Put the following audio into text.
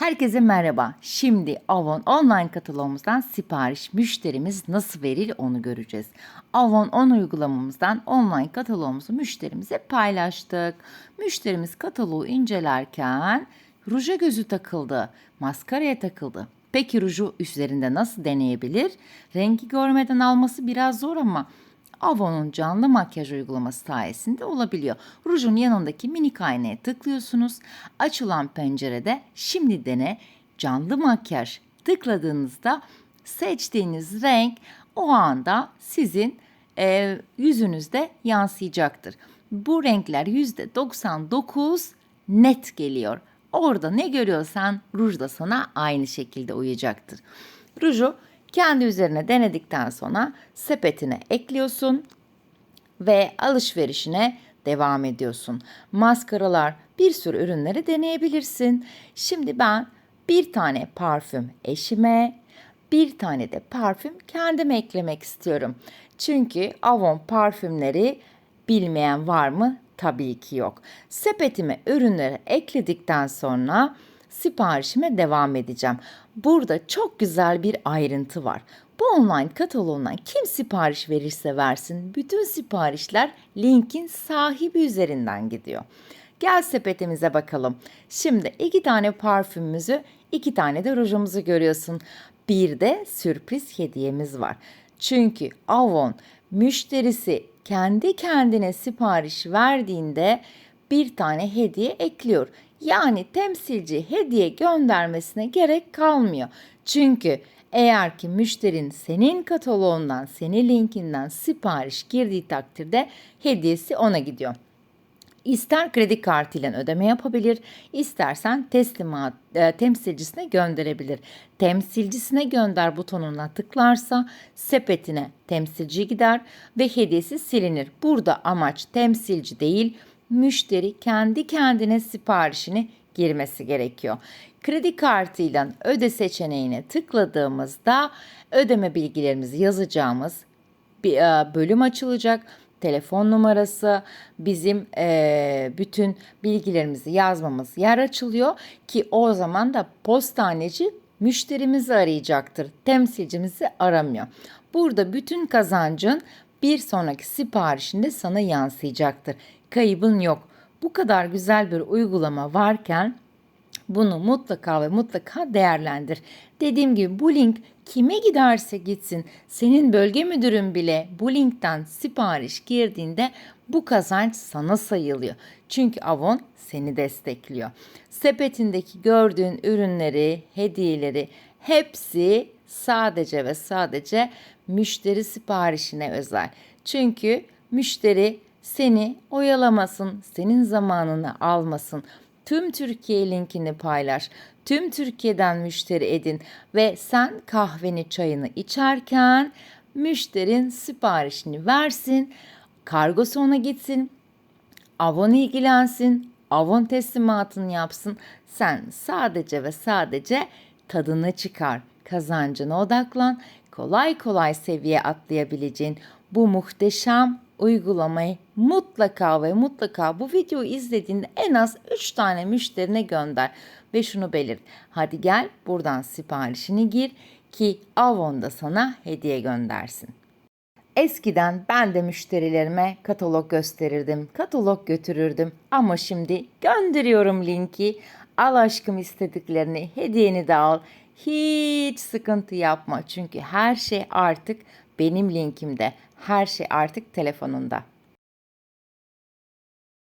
Herkese merhaba. Şimdi Avon online kataloğumuzdan sipariş müşterimiz nasıl verir onu göreceğiz. Avon 10 uygulamamızdan online kataloğumuzu müşterimize paylaştık. Müşterimiz kataloğu incelerken ruja gözü takıldı, maskaraya takıldı. Peki ruju üzerinde nasıl deneyebilir? Rengi görmeden alması biraz zor ama Avon'un canlı makyaj uygulaması sayesinde olabiliyor. Rujun yanındaki minik aynaya tıklıyorsunuz. Açılan pencerede şimdi dene canlı makyaj tıkladığınızda seçtiğiniz renk o anda sizin e, yüzünüzde yansıyacaktır. Bu renkler %99 net geliyor. Orada ne görüyorsan ruj da sana aynı şekilde uyacaktır. Ruju kendi üzerine denedikten sonra sepetine ekliyorsun ve alışverişine devam ediyorsun. Maskaralar bir sürü ürünleri deneyebilirsin. Şimdi ben bir tane parfüm eşime, bir tane de parfüm kendime eklemek istiyorum. Çünkü Avon parfümleri bilmeyen var mı? Tabii ki yok. Sepetime ürünleri ekledikten sonra siparişime devam edeceğim. Burada çok güzel bir ayrıntı var. Bu online kataloğundan kim sipariş verirse versin bütün siparişler linkin sahibi üzerinden gidiyor. Gel sepetimize bakalım. Şimdi iki tane parfümümüzü, iki tane de rujumuzu görüyorsun. Bir de sürpriz hediyemiz var. Çünkü Avon müşterisi kendi kendine sipariş verdiğinde bir tane hediye ekliyor. Yani temsilci hediye göndermesine gerek kalmıyor. Çünkü eğer ki müşterin senin kataloğundan, senin linkinden sipariş girdiği takdirde hediyesi ona gidiyor. İster kredi kartıyla ödeme yapabilir, istersen teslimat e, temsilcisine gönderebilir. Temsilcisine gönder butonuna tıklarsa sepetine temsilci gider ve hediyesi silinir. Burada amaç temsilci değil, müşteri kendi kendine siparişini girmesi gerekiyor. Kredi kartıyla öde seçeneğine tıkladığımızda ödeme bilgilerimizi yazacağımız bir e, bölüm açılacak. Telefon numarası, bizim e, bütün bilgilerimizi yazmamız yer açılıyor ki o zaman da postaneci müşterimizi arayacaktır. Temsilcimizi aramıyor. Burada bütün kazancın bir sonraki siparişinde sana yansıyacaktır. Kaybın yok. Bu kadar güzel bir uygulama varken bunu mutlaka ve mutlaka değerlendir. Dediğim gibi bu link kime giderse gitsin senin bölge müdürün bile bu linkten sipariş girdiğinde bu kazanç sana sayılıyor. Çünkü Avon seni destekliyor. Sepetindeki gördüğün ürünleri, hediyeleri hepsi sadece ve sadece müşteri siparişine özel. Çünkü müşteri seni oyalamasın, senin zamanını almasın. Tüm Türkiye linkini paylaş. Tüm Türkiye'den müşteri edin ve sen kahveni çayını içerken müşterin siparişini versin. Kargosu ona gitsin. Avon ilgilensin. Avon teslimatını yapsın. Sen sadece ve sadece tadını çıkar. Kazancına odaklan. Kolay kolay seviye atlayabileceğin bu muhteşem uygulamayı mutlaka ve mutlaka bu videoyu izlediğinde en az 3 tane müşterine gönder ve şunu belirt. Hadi gel buradan siparişini gir ki Avon da sana hediye göndersin. Eskiden ben de müşterilerime katalog gösterirdim, katalog götürürdüm ama şimdi gönderiyorum linki. Al aşkım istediklerini, hediyeni de al. Hiç sıkıntı yapma çünkü her şey artık benim linkimde. Her şey artık telefonunda.